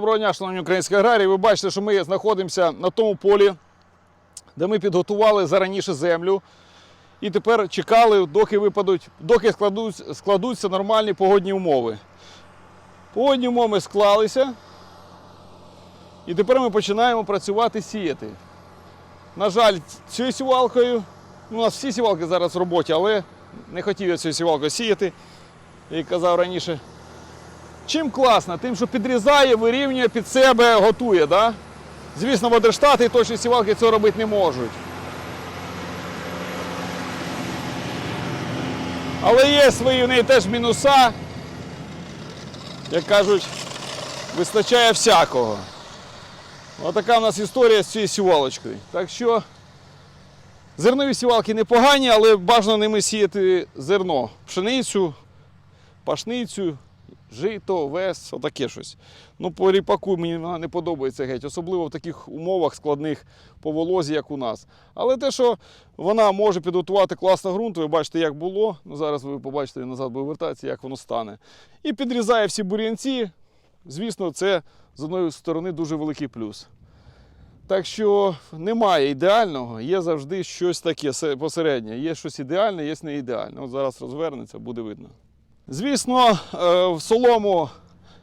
Доброго дня, шановні українські аграрії. Ви бачите, що ми знаходимося на тому полі, де ми підготували зараніше землю. І тепер чекали, доки випадуть, доки складуть, складуться нормальні погодні умови. Погодні умови склалися. І тепер ми починаємо працювати сіяти. На жаль, цією сівалкою, ну, у нас всі сівалки зараз в роботі, але не хотів я цією сівалкою сіяти, як казав раніше. Чим класно? Тим, що підрізає, вирівнює під себе, готує. Да? Звісно, водерштати і точні сівалки цього робити не можуть. Але є свої в неї теж мінуса. Як кажуть, вистачає всякого. Отака в нас історія з цією сівалочкою. Так що зернові сівалки непогані, але бажано ними сіяти зерно, пшеницю, пашницю, жито, вес, отаке щось. Ну, по ріпаку мені вона не подобається геть, особливо в таких умовах складних по волозі, як у нас. Але те, що вона може підготувати класно ґрунт, ви бачите, як було. Ну, зараз ви побачите назад буде вертатися, як воно стане. І підрізає всі бур'янці. Звісно, це з одної сторони дуже великий плюс. Так що немає ідеального, є завжди щось таке посереднє. Є щось ідеальне, є не ідеальне. От зараз розвернеться, буде видно. Звісно, е, в солому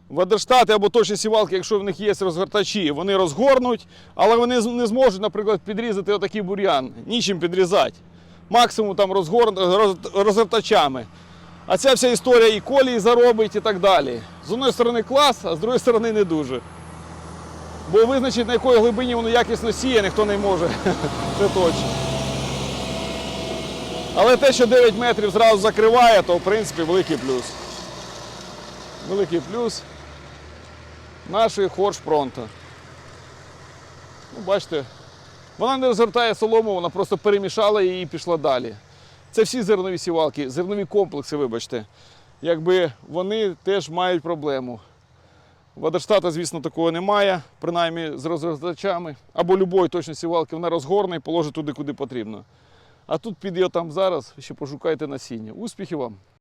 водерштати або точні сівалки, якщо в них є розгортачі, вони розгорнуть, але вони не зможуть, наприклад, підрізати отакий бур'ян. Нічим підрізати. Максимум там розгор... розгортачами. А ця вся історія і колії заробить і так далі. З одної сторони клас, а з другої сторони не дуже. Бо визначити, на якої глибині воно якісно сіє, ніхто не може. Це точно. Але те, що 9 метрів зразу закриває, то в принципі великий плюс. Великий плюс нашої хорш Пронто. Ну, бачите, вона не розгортає солому, вона просто перемішала її і пішла далі. Це всі зернові сівалки, зернові комплекси, вибачте. Якби вони теж мають проблему. Водерштата, звісно, такого немає, принаймні з розгортачами. Або любої точно сівалки, вона розгорне і положить туди, куди потрібно. А тут під там зараз ще пошукайте насіння. Успіхів вам!